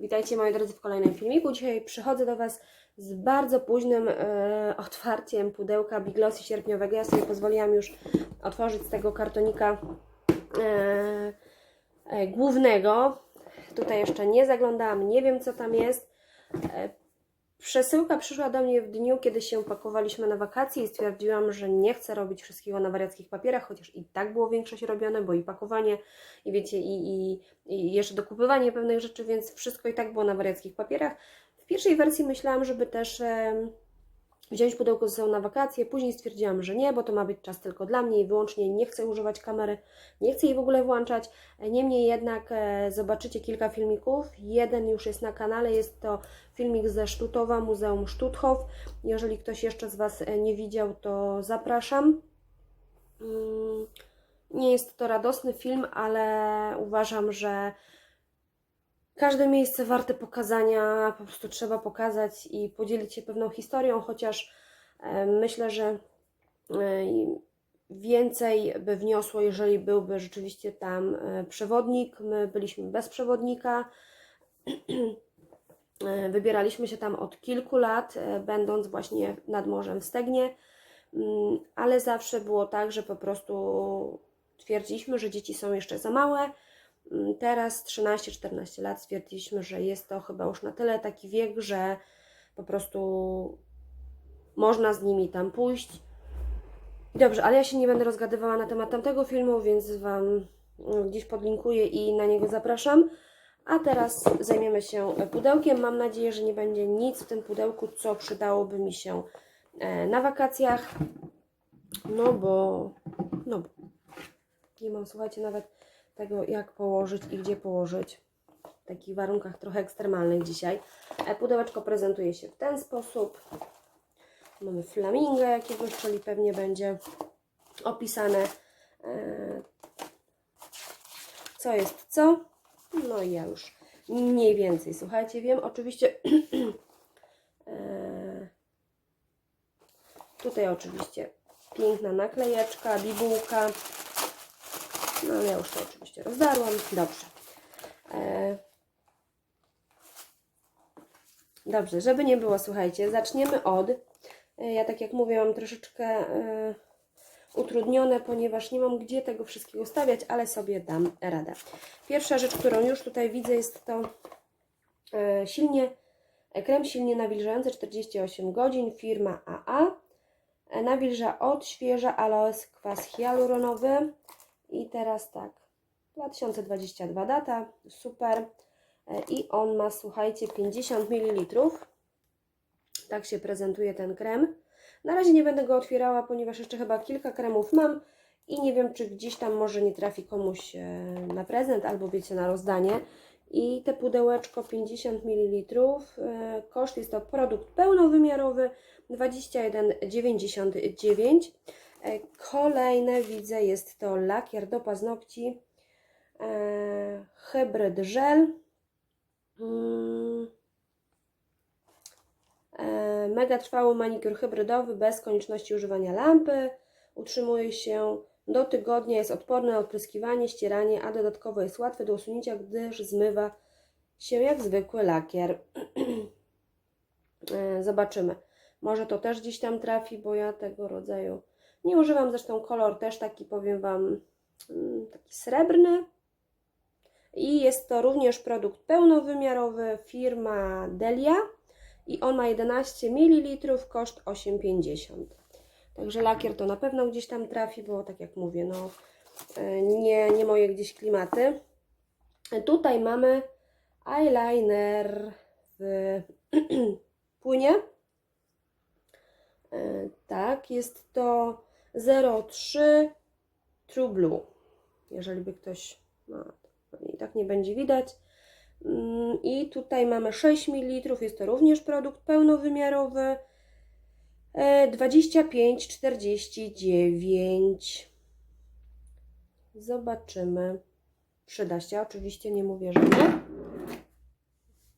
Witajcie moi drodzy w kolejnym filmiku. Dzisiaj przychodzę do Was z bardzo późnym e, otwarciem pudełka Big Glossy sierpniowego. Ja sobie pozwoliłam już otworzyć z tego kartonika e, e, głównego. Tutaj jeszcze nie zaglądałam, nie wiem co tam jest. E, Przesyłka przyszła do mnie w dniu, kiedy się pakowaliśmy na wakacje i stwierdziłam, że nie chcę robić wszystkiego na wariackich papierach, chociaż i tak było większość robione, bo i pakowanie, i wiecie, i, i, i jeszcze dokupywanie pewnych rzeczy, więc wszystko i tak było na wariackich papierach. W pierwszej wersji myślałam, żeby też wziąć pudełko ze sobą na wakacje, później stwierdziłam, że nie, bo to ma być czas tylko dla mnie i wyłącznie nie chcę używać kamery, nie chcę jej w ogóle włączać. Niemniej jednak e, zobaczycie kilka filmików. Jeden już jest na kanale, jest to filmik ze Sztutowa, Muzeum Stutthof. Jeżeli ktoś jeszcze z Was e, nie widział, to zapraszam. Mm, Nie jest to radosny film, ale uważam, że każde miejsce warte pokazania, po prostu trzeba pokazać i podzielić się pewną historią, chociaż e, myślę, że e, więcej by wniosło, jeżeli byłby rzeczywiście tam e, przewodnik. My byliśmy bez przewodnika. Wybieraliśmy się tam od kilku lat, będąc właśnie nad Morzem w Stegnie, Mm, ale zawsze było tak, że po prostu twierdziliśmy, że dzieci są jeszcze za małe. Teraz 13-14 lat stwierdziliśmy, że jest to chyba już na tyle taki wiek, że po prostu można z nimi tam pójść. Dobrze, ale ja się nie będę rozgadywała na temat tamtego filmu, więc Wam gdzieś podlinkuję i na niego zapraszam. A teraz zajmiemy się pudełkiem. Mam nadzieję, że nie będzie nic w tym pudełku, co przydałoby mi się e, na wakacjach. No bo, no bo nie mam, słuchajcie, nawet tego, jak położyć i gdzie położyć. W takich warunkach trochę ekstremalnych dzisiaj. E, Pudełeczko prezentuje się w ten sposób. Mamy flaminga jakiegoś, czyli pewnie będzie opisane e, co jest co. No i ja już mniej więcej, słuchajcie, wiem. Oczywiście e, tutaj oczywiście piękna naklejeczka, bibułka. No ja już to oczywiście rozdarłam. Dobrze. E, dobrze, żeby nie było, słuchajcie, zaczniemy od. e, Ja tak jak mówię, mam troszeczkę e, utrudnione, ponieważ nie mam gdzie tego wszystkiego stawiać, ale sobie dam radę. Pierwsza rzecz, którą już tutaj widzę, jest to silnie, krem silnie nawilżający 48 godzin, firma AA. Nawilża, odświeża aloes, kwas hialuronowy. I teraz tak, 2022 data, super. E, I on ma, słuchajcie, 50 ml. Tak się prezentuje ten krem. Na razie nie będę go otwierała, ponieważ jeszcze chyba kilka kremów mam i nie wiem, czy gdzieś tam może nie trafi komuś e, na prezent albo wiecie, na rozdanie. I te pudełeczko 50 ml. e, Koszt jest to produkt pełnowymiarowy 21,99. E, Kolejne widzę jest to lakier do paznokci e, hybryd żel. Mm. E, Mega trwały manikur hybrydowy bez konieczności używania lampy. Utrzymuje się do tygodnia, jest odporny na odpryskiwanie, ścieranie, a dodatkowo jest łatwy do usunięcia, gdyż zmywa się jak zwykły lakier. E, Zobaczymy. Może to też gdzieś tam trafi, bo ja tego rodzaju nie używam. Zresztą kolor też taki, powiem Wam, mm, taki srebrny. I jest to również produkt pełnowymiarowy, firma Delia i on ma 11 ml, koszt 8,50. Także lakier to na pewno gdzieś tam trafi, bo tak jak mówię, no e, nie, nie moje gdzieś klimaty. Tutaj mamy eyeliner w płynie. E, Tak, jest to 03 True Blue. Jeżeli by ktoś, no, i tak nie będzie widać. Mm, I tutaj mamy 6 ml, jest to również produkt pełnowymiarowy. E, 25,49. Zobaczymy. Przyda się, oczywiście nie mówię, że nie.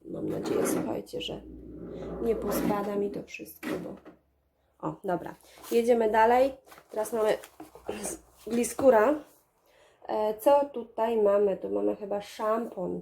Mam nadzieję, słuchajcie, że nie pospada mi to wszystko, bo... O, dobra. Jedziemy dalej. Teraz mamy gliskura. E, Co tutaj mamy? Tu mamy chyba szampon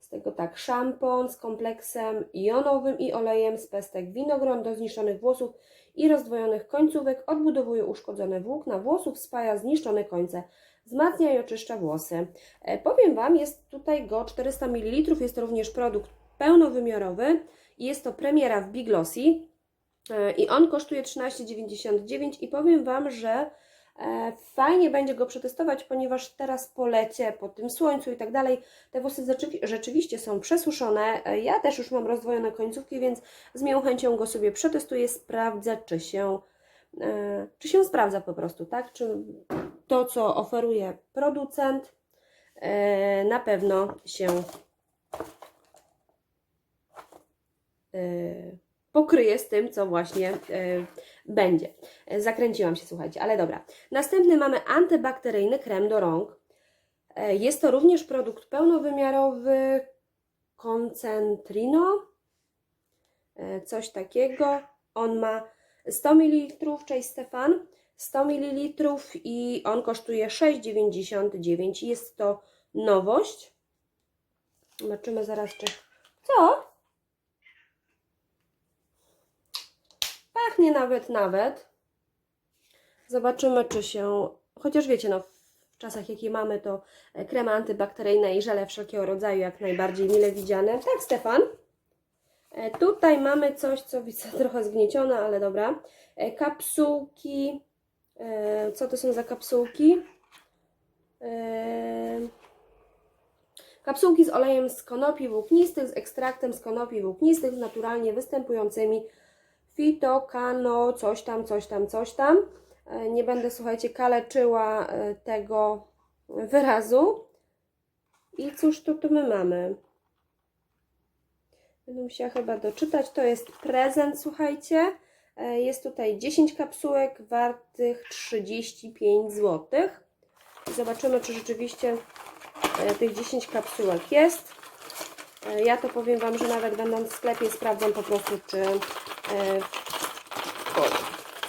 z tego tak, szampon z kompleksem jonowym i olejem z pestek winogron do zniszczonych włosów i rozdwojonych końcówek. Odbudowuje uszkodzone włókna włosów, spaja zniszczone końce. Wzmacnia i oczyszcza włosy. E, powiem Wam, jest tutaj go 400 ml. Jest to również produkt pełnowymiarowy. Jest to premiera w Biglossy. E, I on kosztuje 13,99 i powiem Wam, że e, fajnie będzie go przetestować, ponieważ teraz po lecie, po tym słońcu i tak dalej, te włosy rzeczywi- rzeczywiście są przesuszone. E, Ja też już mam rozdwojone końcówki, więc z miłą chęcią go sobie przetestuję, sprawdzę, czy się, e, czy się sprawdza po prostu, tak? Czy to, co oferuje producent, e, na pewno się e, pokryje z tym, co właśnie e, będzie. E, Zakręciłam się, słuchajcie, ale dobra. Następny mamy antybakteryjny krem do rąk. E, Jest to również produkt pełnowymiarowy Concentrino, coś takiego. On ma 100 ml, cześć Stefan, 100 ml i on kosztuje 6,99. Jest to nowość. Zobaczymy zaraz, czy... Co? Pachnie nawet, nawet. Zobaczymy, czy się. Chociaż wiecie, no, w czasach, jakie mamy, to e, kremy antybakteryjne i żele wszelkiego rodzaju jak najbardziej mile widziane. Tak, Stefan? E, Tutaj mamy coś, co widzę trochę zgniecione, ale dobra. E, Kapsułki. Co to są za kapsułki? Kapsułki z olejem z konopi włóknistych, z ekstraktem z konopi włóknistych, naturalnie występującymi fitokano, coś tam, coś tam, coś tam. E, Nie będę, słuchajcie, kaleczyła e, tego wyrazu. I cóż tu, tu my mamy? Będę musiała chyba doczytać. To jest prezent, słuchajcie. E, Jest tutaj 10 kapsułek wartych 35 zł. Zobaczymy, czy rzeczywiście tych 10 kapsułek jest. Ja to powiem Wam, że nawet będąc w sklepie sprawdzam po prostu, czy, e, o,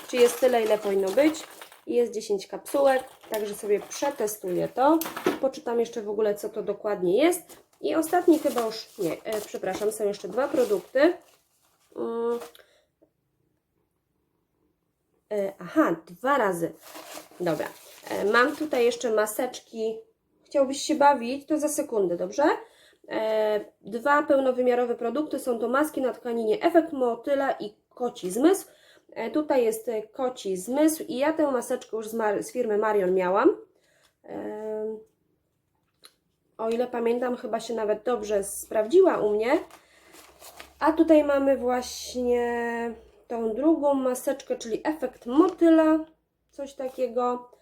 czy jest tyle, ile powinno być. Jest 10 kapsułek, także sobie przetestuję to. Poczytam jeszcze w ogóle, co to dokładnie jest. I ostatni chyba już, nie, e, przepraszam, są jeszcze dwa produkty. Mm. E, aha, dwa razy. Dobra. E, mam tutaj jeszcze maseczki. Chciałbyś się bawić? To za sekundę, dobrze? E, dwa pełnowymiarowe produkty. Są to maski na tkaninie Efekt Motyla i Koci Zmysł. E, tutaj jest Koci Zmysł i ja tę maseczkę już z, z firmy Marion miałam. E, o ile pamiętam, chyba się nawet dobrze sprawdziła u mnie. A tutaj mamy właśnie tą drugą maseczkę, czyli efekt motyla, coś takiego.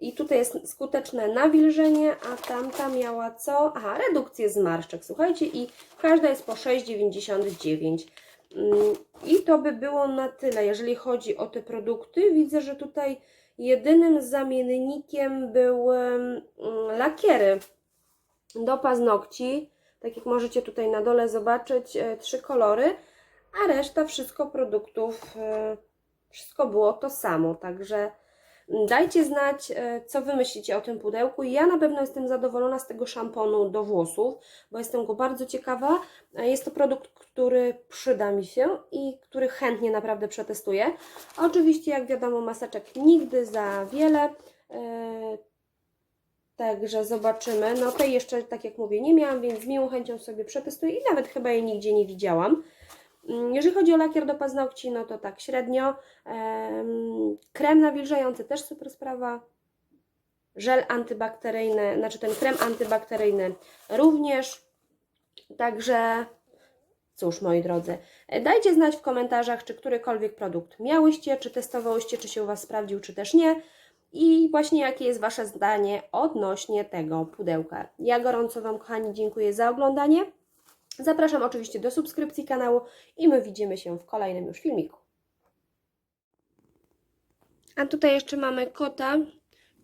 I tutaj jest skuteczne nawilżenie, a tamta miała co? Aha, redukcję zmarszczek, słuchajcie, i każda jest po 6,99. Mm, I to by było na tyle, jeżeli chodzi o te produkty. Widzę, że tutaj jedynym zamiennikiem były mm, lakiery do paznokci. Tak jak możecie tutaj na dole zobaczyć, e, trzy kolory, a reszta wszystko produktów, e, wszystko było to samo. Także dajcie znać, e, co wy myślicie o tym pudełku. Ja na pewno jestem zadowolona z tego szamponu do włosów, bo jestem go bardzo ciekawa. E, Jest to produkt, który przyda mi się i który chętnie naprawdę przetestuję. Oczywiście, jak wiadomo, maseczek nigdy za wiele. E, Także zobaczymy. No tej jeszcze, tak jak mówię, nie miałam, więc z miłą chęcią sobie przetestuję i nawet chyba jej nigdzie nie widziałam. Mm, Jeżeli chodzi o lakier do paznokci, no to tak średnio. Em, Krem nawilżający też super sprawa. Żel antybakteryjny, znaczy ten krem antybakteryjny również. Także cóż, moi drodzy, dajcie znać w komentarzach, czy którykolwiek produkt miałyście, czy testowałyście, czy się u Was sprawdził, czy też nie. I właśnie jakie jest Wasze zdanie odnośnie tego pudełka. Ja gorąco Wam, kochani, dziękuję za oglądanie. Zapraszam oczywiście do subskrypcji kanału i my widzimy się w kolejnym już filmiku. A tutaj jeszcze mamy kota.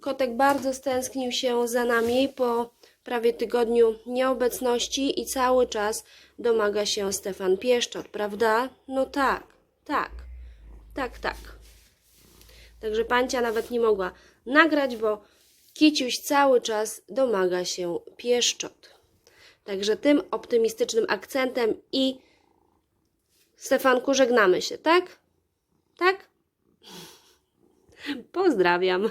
Kotek bardzo stęsknił się za nami po prawie tygodniu nieobecności i cały czas domaga się Stefan Pieszczot, prawda? No tak, tak, tak, tak. Także pancia nawet nie mogła nagrać, bo Kiciuś cały czas domaga się pieszczot. Także tym optymistycznym akcentem i Stefanku, żegnamy się, tak? Tak? Pozdrawiam.